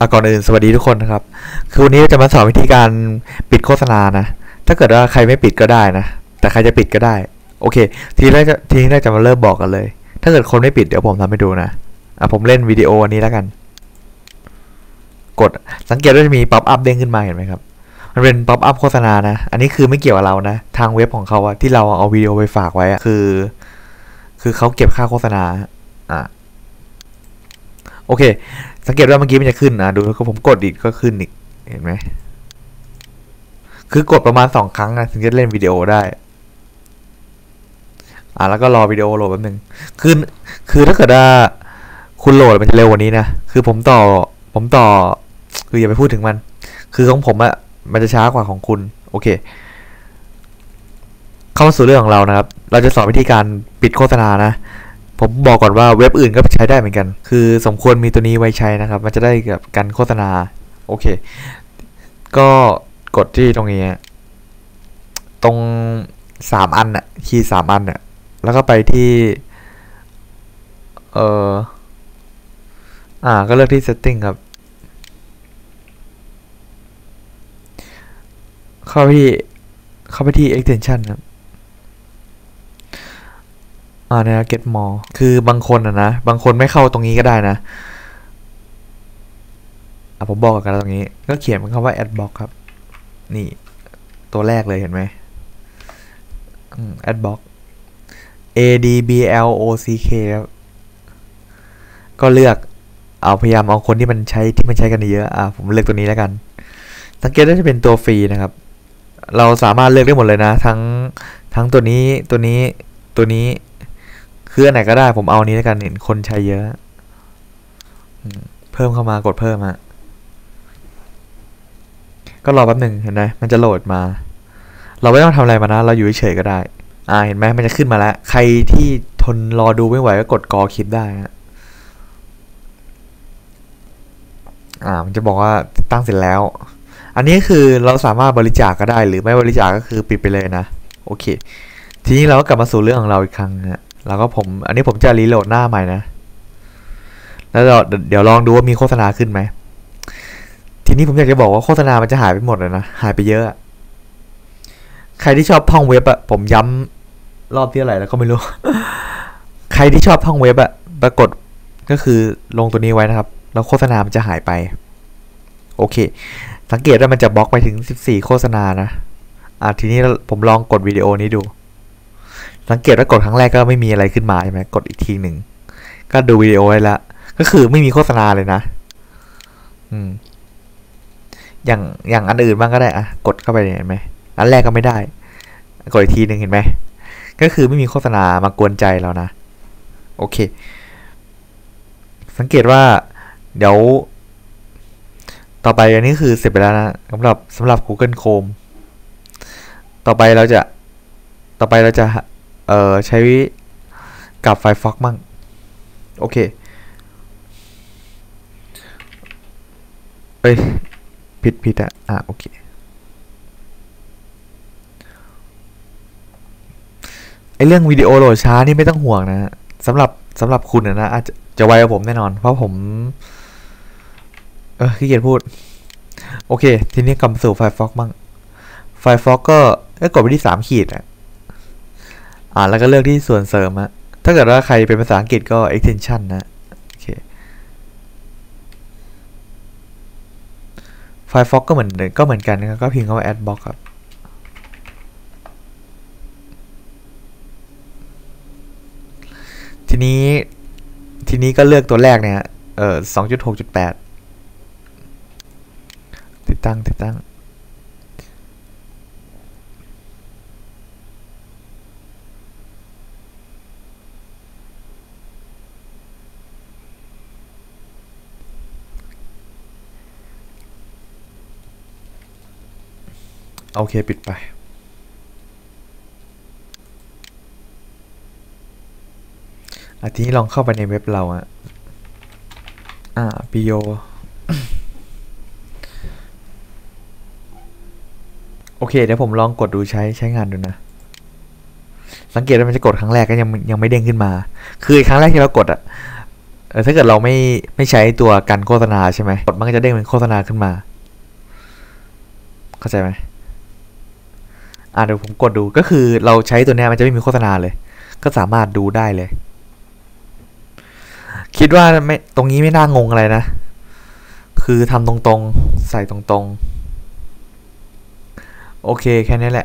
อะก่อนอื่นสวัสดีทุกคนนะครับ คือวันนี้จะมาสอนวิธีการปิดโฆษณานะ ถ้าเกิดว่าใครไม่ปิดก็ได้นะ แต่ใครจะปิดก็ได้ โอเค ทีนี้เราจะทีนี้เราจะมาเริ่มบอกกันเลย ถ้าเกิดคนไม่ปิดเดี๋ยวผมทำให้ดูนะ อะผมเล่นวิดีโออันนี้แล้วกัน กดสังเกตว่าจะมีป๊อปอัพเด้งขึ้นมาเห็นไหมครับ มันเป็นป๊อปอัพโฆษณานะ อันนี้คือไม่เกี่ยวกับเรานะ ทางเว็บของเขาอะที่เราเอาวิดีโอไปฝากไว้อะคือ คือเขาเก็บค่าโฆษณา อะ โอเค สังเกตว่าเมื่อกี้มันจะขึ้นอะดูแล้วผมกดอีกก็ขึ้นอีก เห็นไหม คือกดประมาณสองครั้งนะถึงจะเล่นวิดีโอได้ อะแล้วก็รอวิดีโอโหลดแป๊บนึง คือ คือถ้าเกิดว่าคุณโหลดมันจะเร็วกว่านี้นะ คือผมต่อ ผมต่อ คืออย่าไปพูดถึงมัน คือของผมอะมันจะช้ากว่าของคุณ โอเค เข้ามาสู่เรื่องของเรานะครับ เราจะสอนวิธีการปิดโฆษณานะ ผมบอกก่อนว่าเว็บอื่นก็ใช้ได้เหมือนกัน คือสมควรมีตัวนี้ไว้ใช้นะครับ มันจะได้กับการโฆษณา โอเค ก็กดที่ตรงนี้ ตรงสามอันอะคีย์สามอันอะแล้วก็ไปที่ เอออ่า ก็เลือกที่ setting ครับ เข้าไปที่ เข้าไปที่ extension ครับ อ่าเนี่ย get more คือบางคนอะนะ บางคนไม่เข้าตรงนี้ก็ได้นะอะผมบอกกันแล้วตรงนี้ ก็เขียนมันคำว่า ad block ครับ นี่ ตัวแรกเลยเห็นไหมอืม ad block a d b l o c k ครับก็เลือกเอาพยายามเอาคนที่มันใช้ที่มันใช้กันเยอะ อะผมเลือกตัวนี้แล้วกัน สังเกตว่าจะเป็นตัวฟรีนะครับ เราสามารถเลือกได้หมดเลยนะ ทั้งทั้งตัวนี้ตัวนี้ตัวนี้ คืออันไหนก็ได้ผมเอานี้แล้วกันเห็นคนใช้เยอะเพิ่มเข้ามากดเพิ่มอะก็รอแป๊บหนึ่งเห็นไหมมันจะโหลดมา เราไม่ต้องทำอะไรมานะ เราอยู่เฉยก็ได้ อ่าเห็นไหมมันจะขึ้นมาแล้ว ใครที่ทนรอดูไม่ไหวก็กดกอคลิปได้ฮะอ่า มันจะบอกว่าตั้งเสร็จแล้ว อันนี้คือเราสามารถบริจาคก็ได้ หรือไม่บริจาคก็คือปิดไปเลยนะ โอเค ทีนี้เราก็กลับมาสู่เรื่องของเราอีกครั้งฮะ แล้วก็ผม อันนี้ผมจะรีโหลดหน้าใหม่นะ แล้วเดี๋ยวลองดูว่ามีโฆษณาขึ้นไหม ทีนี้ผมอยากจะบอกว่าโฆษณามันจะหายไปหมดเลยนะ หายไปเยอะ ใครที่ชอบท่องเว็บอะผมย้ำรอบที่อะไรแล้วก็ไม่รู้ ใครที่ชอบท่องเว็บอะปรากฏก็คือลงตัวนี้ไว้นะครับ แล้วโฆษณามันจะหายไป โอเค สังเกตว่ามันจะบล็อกไปถึง 14 โฆษณานะ อะทีนี้ผมลองกดวิดีโอนี้ดู สังเกตว่ากดครั้งแรกก็ไม่มีอะไรขึ้นมาใช่ไหมกดอีกทีหนึ่ง ก็ดูวิดีโอไว้ละ ก็คือไม่มีโฆษณาเลยนะ อืม อย่างอย่างอันอื่นบ้างก็ได้อะกดเข้าไปเห็นไหมอันแรกก็ไม่ได้ กดอีกทีหนึ่งเห็นไหมก็คือไม่มีโฆษณามากวนใจเรานะ โอเค สังเกตว่า เดี๋ยว ต่อไปอันนี้คือเสร็จไปแล้วนะสำหรับสำหรับ Google Chrome ต่อไปเราจะ ต่อไปเราจะ เอ่อใช้กับ Firefox มั่งโอเคเอ้ยผิดผิดอะอะโอเคไอเรื่องวิดีโอโหลดช้านี่ไม่ต้องห่วงนะสำหรับสำหรับคุณนะนะอาจจะจะไวกว่าผมแน่นอน เพราะผม เออขี้เกียจพูด โอเค ทีนี้กลับสู่ Firefox มั่ง Firefox ก็กดไปที่สามขีดอะ อ่าแล้วก็เลือกที่ส่วนเสริมอะถ้าเกิดว่าใครเป็นภาษาอังกฤษก็ extension นะโอเค Firefox ก็เหมือนก็เหมือนกันนะก็พิมพ์คำว่า adblock ครับทีนี้ทีนี้ก็เลือกตัวแรกเนี่ยเออสองจุดหกจุดแปดติดตั้งติดตั้ง โอเค ปิดไป อาทีนี้ลองเข้าไปในเว็บเราอะอ่า p o โอเค เดี๋ยวผมลองกดดูใช้ใช้งานดูนะ สังเกตว่ามันจะกดครั้งแรกก็ยังยังไม่เด้งขึ้นมา คือครั้งแรกที่เรากดอะถ้าเกิดเราไม่ไม่ใช้ตัวกันโฆษณาใช่ไหมกดมันก็จะเด้งเป็นโฆษณาขึ้นมา เข้าใจไหม อ่าเดี๋ยวผมกดดูก็คือเราใช้ตัวเนี้ยมันจะไม่มีโฆษณาเลย ก็สามารถดูได้เลย คิดว่าไม่ตรงนี้ไม่น่างงอะไรนะ คือทำตรงๆ ใส่ตรงๆ โอเคแค่นี้แหละ